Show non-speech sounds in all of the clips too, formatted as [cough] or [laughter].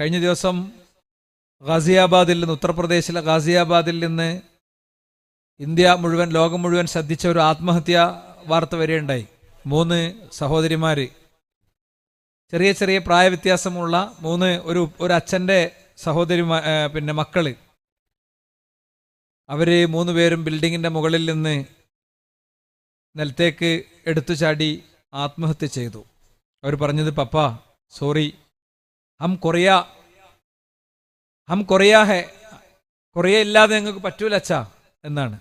കഴിഞ്ഞ ദിവസം ഗാസിയാബാദിൽ നിന്ന് ഉത്തർപ്രദേശിലെ ഗാസിയാബാദിൽ നിന്ന് ഇന്ത്യ മുഴുവൻ ലോകം മുഴുവൻ ശ്രദ്ധിച്ച ഒരു ആത്മഹത്യ വാർത്ത വരെയുണ്ടായി. മൂന്ന് സഹോദരിമാർ ചെറിയ ചെറിയ പ്രായവ്യത്യാസമുള്ള മൂന്ന് ഒരു ഒരു അച്ഛന്റെ സഹോദരിമാ പിന്നെ മക്കൾ അവർ മൂന്ന് പേരും ബിൽഡിങ്ങിന്റെ മുകളിൽ നിന്ന് നിലത്തേക്ക് എടുത്തു ചാടി ആത്മഹത്യ ചെയ്തു. അവർ പറഞ്ഞത് പപ്പ സോറി ഹം കൊറിയ. ഹം കൊറിയ ഹെ. കൊറിയ ഇല്ലാതെ ഞങ്ങൾക്ക് പറ്റൂല അച്ഛാ എന്നാണ്.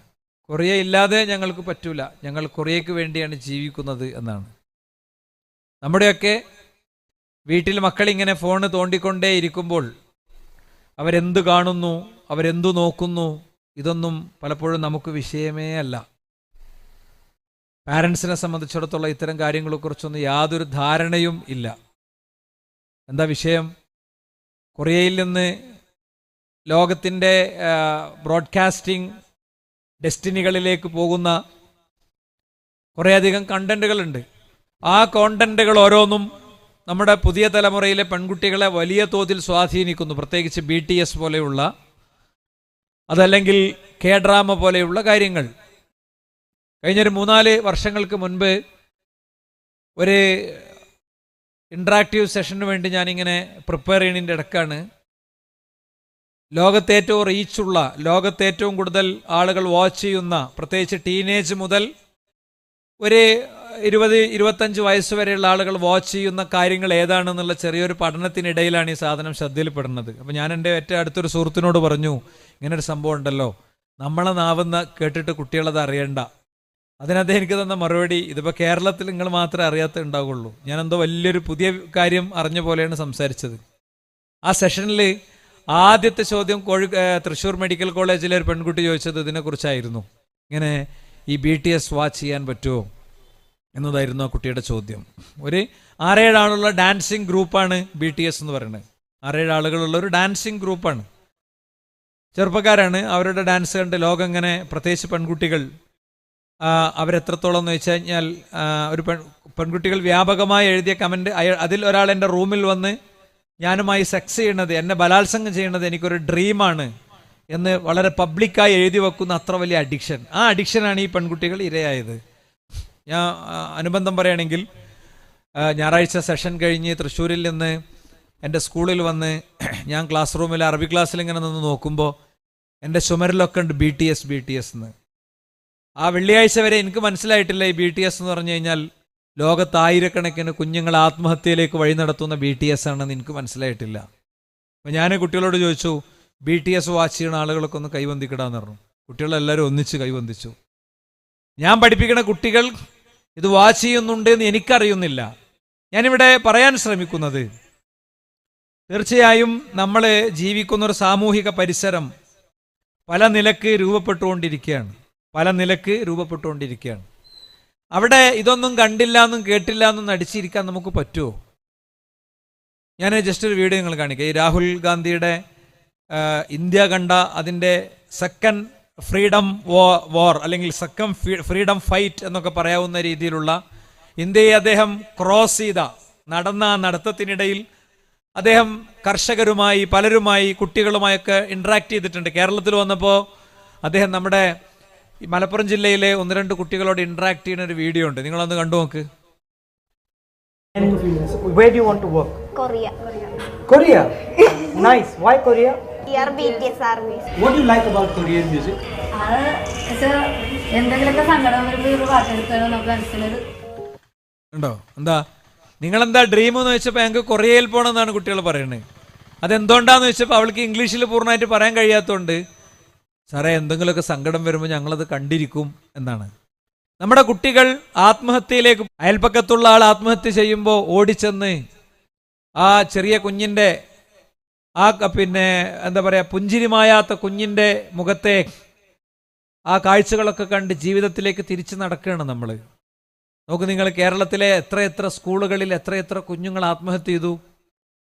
കൊറിയ ഇല്ലാതെ ഞങ്ങൾക്ക് പറ്റൂല. ഞങ്ങൾ കൊറിയക്ക് വേണ്ടിയാണ് ജീവിക്കുന്നത് എന്നാണ്. നമ്മുടെയൊക്കെ വീട്ടിൽ മക്കൾ ഇങ്ങനെ ഫോണ് തോണ്ടിക്കൊണ്ടേ ഇരിക്കുമ്പോൾ അവരെന്ത് കാണുന്നു അവരെന്തു നോക്കുന്നു ഇതൊന്നും പലപ്പോഴും നമുക്ക് വിഷയമേ അല്ല. പാരൻസിനെ സംബന്ധിച്ചിടത്തോളം ഇത്തരം കാര്യങ്ങളെക്കുറിച്ചൊന്നും യാതൊരു ധാരണയും ഇല്ല. എന്താ വിഷയം? കൊറിയയിൽ നിന്ന് ലോകത്തിന്റെ ബ്രോഡ്കാസ്റ്റിംഗ് ഡെസ്റ്റിനികളിലേക്ക് പോകുന്ന കുറേയധികം കണ്ടന്റുകളുണ്ട് ആ കോണ്ടന്റുകൾ ഓരോന്നും നമ്മുടെ പുതിയ തലമുറയിലെ പെൺകുട്ടികളെ വലിയ തോതിൽ സ്വാധീനിക്കുന്നു. പ്രത്യേകിച്ച് ബി ടി എസ് പോലെയുള്ള അതല്ലെങ്കിൽ കെ ഡ്രാമ പോലെയുള്ള കാര്യങ്ങൾ. കഴിഞ്ഞൊരു മൂന്നാൽ വർഷങ്ങൾക്ക് മുൻപ് ഒരു ഇൻട്രാക്റ്റീവ് സെഷന് വേണ്ടി ഞാനിങ്ങനെ പ്രിപ്പയർ ചെയ്യുന്നതിന്റെ ഇടക്കാണ്. ലോകത്തെ ഏറ്റവും റീച്ചുള്ള ലോകത്തെ ഏറ്റവും കൂടുതൽ ആളുകൾ വാച്ച് ചെയ്യുന്ന പ്രത്യേകിച്ച് ടീനേജ് മുതൽ ഒരു ഇരുപത് ഇരുപത്തഞ്ച് വയസ്സ് വരെയുള്ള ആളുകൾ വാച്ച് ചെയ്യുന്ന കാര്യങ്ങൾ ഏതാണെന്നുള്ള ചെറിയൊരു പഠനത്തിനിടയിലാണ് ഈ സാധനം ശ്രദ്ധയിൽപ്പെടുന്നത്. അപ്പോൾ ഞാൻ എന്റെ ഏറ്റവും അടുത്തൊരു സുഹൃത്തിനോട് പറഞ്ഞു ഇങ്ങനൊരു സംഭവം ഉണ്ടല്ലോ. നമ്മളെ നാവുന്ന കേട്ടിട്ട് കുട്ടികളത് അറിയണ്ട. അതിനദ്ദേഹം എനിക്ക് തന്ന മറുപടി ഇതിപ്പോൾ കേരളത്തിൽ നിങ്ങൾ മാത്രമേ അറിയാത്ത ഉണ്ടാവുള്ളൂ. ഞാൻ എന്തോ വലിയൊരു പുതിയ കാര്യം അറിഞ്ഞ പോലെയാണ് സംസാരിച്ചത്. ആ സെഷനിൽ ആദ്യത്തെ ചോദ്യം കോഴി തൃശ്ശൂർ മെഡിക്കൽ കോളേജിലെ ഒരു പെൺകുട്ടി ചോദിച്ചത് ഇതിനെക്കുറിച്ചായിരുന്നു. ഇങ്ങനെ ഈ ബി ടി എസ് വാച്ച് ചെയ്യാൻ പറ്റുമോ? എന്നതായിരുന്നു ആ കുട്ടിയുടെ ചോദ്യം. ഒരു ആറേഴ് ആളുള്ള ഡാൻസിങ് ഗ്രൂപ്പാണ് ബി ടി എസ് എന്ന് പറയുന്നത്. ആറേഴ് ആളുകളുള്ള ഒരു ഡാൻസിങ് ഗ്രൂപ്പാണ് ചെറുപ്പക്കാരാണ് അവരുടെ ഡാൻസ് കണ്ട് ലോകം ഇങ്ങനെ പ്രത്യേകിച്ച് പെൺകുട്ടികൾ അവരെത്രത്തോളം എന്ന് വെച്ച് കഴിഞ്ഞാൽ ഒരു പെൺ പെൺകുട്ടികൾ വ്യാപകമായി എഴുതിയ കമന്റ് അതിൽ ഒരാൾ എന്റെ റൂമിൽ വന്ന് ഞാനുമായി സെക്സ് ചെയ്യണത് എന്നെ ബലാത്സംഗം ചെയ്യണത് എനിക്കൊരു ഡ്രീമാണ് എന്ന് വളരെ പബ്ലിക്കായി എഴുതി വെക്കുന്ന അത്ര വലിയ അഡിക്ഷൻ. ആ അഡിക്ഷനാണ് ഈ പെൺകുട്ടികൾ ഇരയായത്. ഞാൻ അനുബന്ധം പറയുകയാണെങ്കിൽ ഞായറാഴ്ച സെഷൻ കഴിഞ്ഞ് തൃശ്ശൂരിൽ നിന്ന് എന്റെ സ്കൂളിൽ വന്ന് [clears throat] ഞാൻ ക്ലാസ് റൂമിൽ അറബി ക്ലാസ്സിൽ ഇങ്ങനെ നിന്ന് നോക്കുമ്പോൾ എന്റെ ചുമരിലൊക്കെ ഉണ്ട് B T S B T S എന്ന്. ആ വെള്ളിയാഴ്ച വരെ എനിക്ക് മനസ്സിലായിട്ടില്ല ഈ ബി ടി എസ് എന്ന് പറഞ്ഞു കഴിഞ്ഞാൽ ലോകത്ത് ആയിരക്കണക്കിന് കുഞ്ഞുങ്ങൾ ആത്മഹത്യയിലേക്ക് വഴി നടത്തുന്ന ബി ടി എസ് ആണെന്ന് എനിക്ക് മനസ്സിലായിട്ടില്ല. അപ്പം ഞാൻ കുട്ടികളോട് ചോദിച്ചു ബി ടി എസ് വാച്ച് ചെയ്യുന്ന ആളുകളൊക്കെ ഒന്ന് കൈവന്തിക്കിടാന്ന് പറഞ്ഞു. കുട്ടികളെല്ലാവരും ഒന്നിച്ച് കൈവന്തിച്ചു. ഞാൻ പഠിപ്പിക്കുന്ന കുട്ടികൾ ഇത് വാച്ച് ചെയ്യുന്നുണ്ട് എന്ന് എനിക്കറിയുന്നില്ല. ഞാനിവിടെ പറയാൻ ശ്രമിക്കുന്നത് തീർച്ചയായും നമ്മൾ ജീവിക്കുന്ന ഒരു സാമൂഹിക പരിസരം പല നിലയ്ക്ക് രൂപപ്പെട്ടുകൊണ്ടിരിക്കുകയാണ്. പല നിലയ്ക്ക് രൂപപ്പെട്ടുകൊണ്ടിരിക്കുകയാണ്. അവിടെ ഇതൊന്നും കണ്ടില്ല എന്നും കേട്ടില്ല എന്നും നടിച്ചിരിക്കാൻ നമുക്ക് പറ്റുമോ? ഞാൻ ജസ്റ്റ് ഒരു വീഡിയോ നിങ്ങൾ കാണിക്കാം. ഈ രാഹുൽ ഗാന്ധിയുടെ ഇന്ത്യ കണ്ട അതിന്റെ സെക്കൻഡ് ഫ്രീഡം വോ വാർ അല്ലെങ്കിൽ സെക്കൻഡ് ഫ്രീഡം ഫൈറ്റ് എന്നൊക്കെ പറയാവുന്ന രീതിയിലുള്ള ഇന്ത്യയെ അദ്ദേഹം ക്രോസ് ചെയ്ത നടന്ന നടത്തത്തിനിടയിൽ അദ്ദേഹം കർഷകരുമായി പലരുമായി കുട്ടികളുമായൊക്കെ ഇൻട്രാക്ട് ചെയ്തിട്ടുണ്ട്. കേരളത്തിൽ വന്നപ്പോൾ അദ്ദേഹം നമ്മുടെ ഈ മലപ്പുറം ജില്ലയിലെ ഒന്ന് രണ്ട് കുട്ടികളോട് ഇന്ററാക്ട് ചെയ്യുന്ന ഒരു വീഡിയോ ഉണ്ട് നിങ്ങളൊന്ന് കണ്ടു നോക്ക് And where do you want to work? Korea. Korea. nice. Why Korea? Here BTS armies. What do you like about Korean music? അത് വെച്ചാ എന്തെങ്കിലുമൊക്കെ സങ്കടം വരുമ്പോൾ ഒരു പാട്ടെടുത്താലോ നമുക്ക് മനസ്സിലൊരു ഉണ്ടോ എന്താ നിങ്ങളെന്താ ഡ്രീം എന്ന് വെച്ചപ്പോൾ ഞങ്ങൾക്ക് കൊറിയയിൽ പോകണമെന്നാണ് കുട്ടികൾ പറയുന്നത് അതെന്തുകൊണ്ടാന്ന് വെച്ചപ്പോൾ അവൾക്ക് ഇംഗ്ലീഷിൽ പൂർണമായിട്ട് പറയാൻ കഴിയാത്തതുകൊണ്ട് സാറേ എന്തെങ്കിലുമൊക്കെ സങ്കടം വരുമ്പോൾ ഞങ്ങളത് കണ്ടിരിക്കും എന്നാണ്. നമ്മുടെ കുട്ടികൾ ആത്മഹത്യയിലേക്ക് അയൽപ്പക്കത്തുള്ള ആൾ ആത്മഹത്യ ചെയ്യുമ്പോൾ ഓടിച്ചെന്ന് ആ ചെറിയ കുഞ്ഞിന്റെ ആ പിന്നെ എന്താ പറയുക പുഞ്ചിരിമായാത്ത കുഞ്ഞിന്റെ മുഖത്തെ ആ കാഴ്ചകളൊക്കെ കണ്ട് ജീവിതത്തിലേക്ക് തിരിച്ചു നടക്കുകയാണ് നമ്മൾ നോക്ക് നിങ്ങൾ കേരളത്തിലെ എത്രയെത്ര സ്കൂളുകളിൽ എത്രയെത്ര കുഞ്ഞുങ്ങൾ ആത്മഹത്യ ചെയ്തു.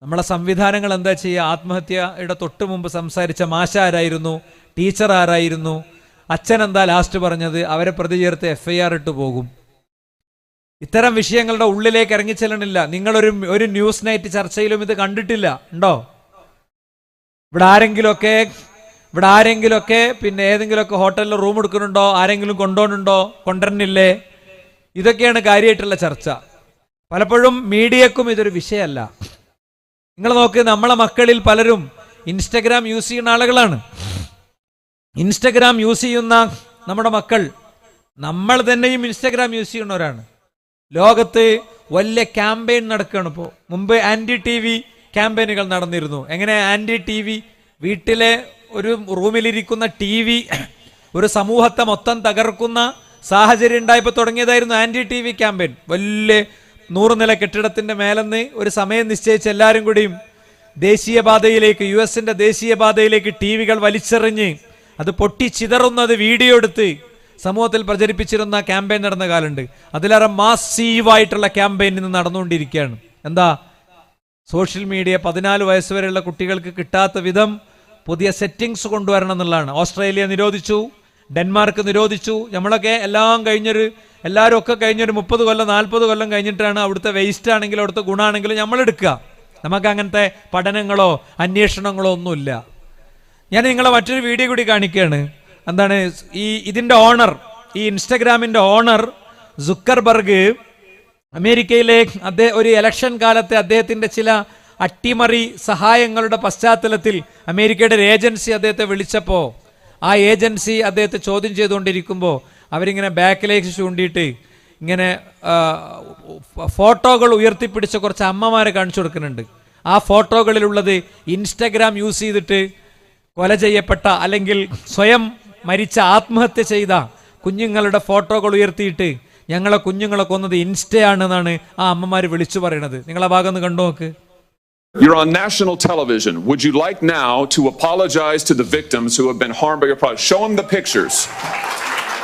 നമ്മളെ സംവിധാനങ്ങൾ എന്താ ചെയ്യുക? ആത്മഹത്യയുടെ തൊട്ട് മുമ്പ് സംസാരിച്ച മാഷ ആരായിരുന്നു ടീച്ചർ ആരായിരുന്നു? അച്ഛൻ എന്താ ലാസ്റ്റ് പറഞ്ഞത്? അവരെ പ്രതി ചേർത്ത് എഫ് ഐ ആർ ഇട്ട് പോകും. ഇത്തരം വിഷയങ്ങളുടെ ഉള്ളിലേക്ക് ഇറങ്ങിച്ചെല്ലണില്ല. നിങ്ങളൊരു ഒരു ന്യൂസ് നൈറ്റ് ചർച്ചയിലും ഇത് കണ്ടിട്ടില്ല. ഉണ്ടോ? ഇവിടെ ആരെങ്കിലുമൊക്കെ ഇവിടെ ആരെങ്കിലുമൊക്കെ പിന്നെ ഏതെങ്കിലുമൊക്കെ ഹോട്ടലിൽ റൂം എടുക്കുന്നുണ്ടോ? ആരെങ്കിലും കൊണ്ടുപോകുന്നുണ്ടോ? കൊണ്ടുവരുന്നില്ലേ ഇതൊക്കെയാണ് കാര്യമായിട്ടുള്ള ചർച്ച. പലപ്പോഴും മീഡിയക്കും ഇതൊരു വിഷയമല്ല. നിങ്ങൾ നോക്ക് നമ്മളെ മക്കളിൽ പലരും ഇൻസ്റ്റഗ്രാം യൂസ് ചെയ്യുന്ന ആളുകളാണ്. ഇൻസ്റ്റഗ്രാം യൂസ് ചെയ്യുന്ന നമ്മുടെ മക്കൾ നമ്മൾ തന്നെയും ഇൻസ്റ്റഗ്രാം യൂസ് ചെയ്യുന്നവരാണ്. ലോകത്ത് വലിയ ക്യാമ്പയിൻ നടക്കുകയാണ് ഇപ്പോൾ മുമ്പ് ആന്റി ടി വി ക്യാമ്പയിനുകൾ നടന്നിരുന്നു. എങ്ങനെ ആന്റി ടി വി വീട്ടിലെ ഒരു റൂമിലിരിക്കുന്ന ടി വി ഒരു സമൂഹത്തെ മൊത്തം തകർക്കുന്ന സാഹചര്യം ഉണ്ടായപ്പോൾ തുടങ്ങിയതായിരുന്നു ആന്റി ടി വി ക്യാമ്പയിൻ. വലിയ നൂറ് നില കെട്ടിടത്തിന്റെ മേലെന്ന് ഒരു സമയം നിശ്ചയിച്ച് എല്ലാവരും കൂടിയും ദേശീയപാതയിലേക്ക് യു എസിന്റെ ദേശീയപാതയിലേക്ക് ടി വികൾ വലിച്ചെറിഞ്ഞ് അത് പൊട്ടിച്ചിതറുന്നത് വീഡിയോ എടുത്ത് സമൂഹത്തിൽ പ്രചരിപ്പിച്ചിരുന്ന ക്യാമ്പയിൻ നടന്ന കാലുണ്ട് അതിലേറെ മാസീവായിട്ടുള്ള ക്യാമ്പയിൻ ഇന്ന് നടന്നുകൊണ്ടിരിക്കുകയാണ്. എന്താ? സോഷ്യൽ മീഡിയ പതിനാല് വയസ്സുവരെയുള്ള കുട്ടികൾക്ക് കിട്ടാത്ത വിധം പുതിയ സെറ്റിങ്സ് കൊണ്ടുവരണം എന്നുള്ളതാണ്. ഓസ്ട്രേലിയ നിരോധിച്ചു ഡെൻമാർക്ക് നിരോധിച്ചു. നമ്മളൊക്കെ എല്ലാം കഴിഞ്ഞൊരു എല്ലാവരും ഒക്കെ കഴിഞ്ഞൊരു മുപ്പത് കൊല്ലം നാൽപ്പത് കൊല്ലം കഴിഞ്ഞിട്ടാണ് അവിടുത്തെ വേസ്റ്റ് ആണെങ്കിലും അവിടുത്തെ ഗുണമാണെങ്കിലും നമ്മൾ എടുക്കുക നമുക്ക് അങ്ങനത്തെ പഠനങ്ങളോ അന്വേഷണങ്ങളോ ഒന്നുമില്ല. ഞാൻ നിങ്ങളെ മറ്റൊരു വീഡിയോ കൂടി കാണിക്കുകയാണ്. എന്താണ്? ഈ ഇതിന്റെ ഓണർ ഈ ഇൻസ്റ്റഗ്രാമിന്റെ ഓണർ സുക്കർബർഗ് അമേരിക്കയിലെ അദ്ദേഹം ഒരു ഇലക്ഷൻ കാലത്തെ അദ്ദേഹത്തിന്റെ ചില അട്ടിമറി സഹായങ്ങളുടെ പശ്ചാത്തലത്തിൽ അമേരിക്കയുടെ ഒരു ഏജൻസി അദ്ദേഹത്തെ വിളിച്ചപ്പോൾ ആ ഏജൻസി അദ്ദേഹത്തെ ചോദ്യം ചെയ്തുകൊണ്ടിരിക്കുമ്പോൾ അവരിങ്ങനെ ബാക്കിലേക്ക് ചൂണ്ടിയിട്ട് ഇങ്ങനെ ഫോട്ടോകൾ ഉയർത്തിപ്പിടിച്ച കുറച്ച് അമ്മമാരെ കാണിച്ചു കൊടുക്കുന്നുണ്ട്. ആ ഫോട്ടോകളിലുള്ളത് ഇൻസ്റ്റഗ്രാം യൂസ് ചെയ്തിട്ട് കൊല ചെയ്യപ്പെട്ട അല്ലെങ്കിൽ സ്വയം മരിച്ച ആത്മഹത്യ ചെയ്ത കുഞ്ഞുങ്ങളുടെ ഫോട്ടോകൾ ഉയർത്തിയിട്ട് ഞങ്ങളെ കുഞ്ഞുങ്ങളെ കൊന്നത് ഇൻസ്റ്റയാണെന്നാണ് ആ അമ്മമാർ വിളിച്ചു പറയണത് നിങ്ങൾ ആ ഭാഗം ഒന്ന് കണ്ടു നോക്ക് You're on national television. Would you like now to apologize to the victims who have been harmed by your product? Show them the pictures.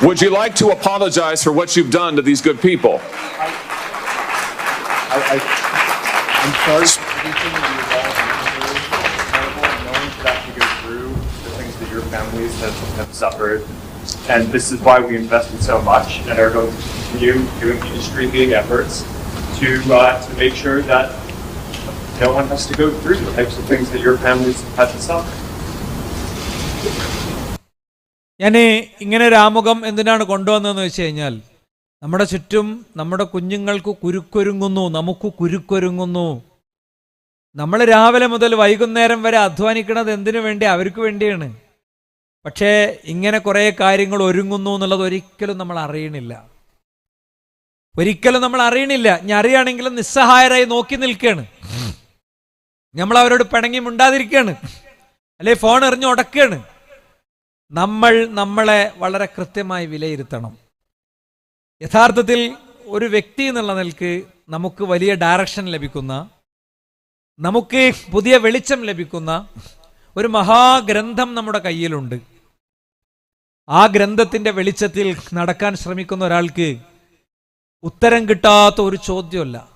Would you like to apologize for what you've done to these good people? I, I, I'm sorry families have, have suffered. And this is why we invested so much and are going to continue doing industry-leading efforts to, uh, to make sure that no one has to go through the types of things that your families have had to suffer. ഞാൻ ഇങ്ങനെ ഒരു ആമുഖം എന്തിനാണ് കൊണ്ടുവന്നതെന്ന് വെച്ച് കഴിഞ്ഞാൽ നമ്മുടെ ചുറ്റും നമ്മുടെ കുഞ്ഞുങ്ങൾക്ക് കുരുക്കൊരുങ്ങുന്നു നമുക്ക് കുരുക്കൊരുങ്ങുന്നു നമ്മൾ രാവിലെ മുതൽ വൈകുന്നേരം വരെ അധ്വാനിക്കുന്നത് എന്തിനു വേണ്ടി അവർക്ക് വേണ്ടിയാണ് പക്ഷേ ഇങ്ങനെ കുറേ കാര്യങ്ങൾ ഒരുങ്ങുന്നു എന്നുള്ളത് ഒരിക്കലും നമ്മൾ അറിയണില്ല. ഒരിക്കലും നമ്മൾ അറിയണില്ല. ഞാൻ അറിയുകയാണെങ്കിലും നിസ്സഹായരായി നോക്കി നിൽക്കുകയാണ്. നമ്മൾ അവരോട് പിണങ്ങി മിണ്ടാതിരിക്കുകയാണ്. അല്ലെ ഫോൺ എറിഞ്ഞ് ഉടക്കുകയാണ്. നമ്മൾ നമ്മളെ വളരെ കൃത്യമായി വിലയിരുത്തണം. യഥാർത്ഥത്തിൽ ഒരു വ്യക്തി എന്നുള്ള നിലയ്ക്ക് നമുക്ക് വലിയ ഡയറക്ഷൻ ലഭിക്കുന്ന നമുക്ക് പുതിയ വെളിച്ചം ലഭിക്കുന്ന ഒരു മഹാഗ്രന്ഥം നമ്മുടെ കയ്യിലുണ്ട്. ആ ഗ്രന്ഥത്തിന്റെ വെളിച്ചത്തിൽ നടക്കാൻ ശ്രമിക്കുന്ന ഒരാൾക്ക് ഉത്തരം കിട്ടാത്ത ഒരു ചോദ്യമല്ല.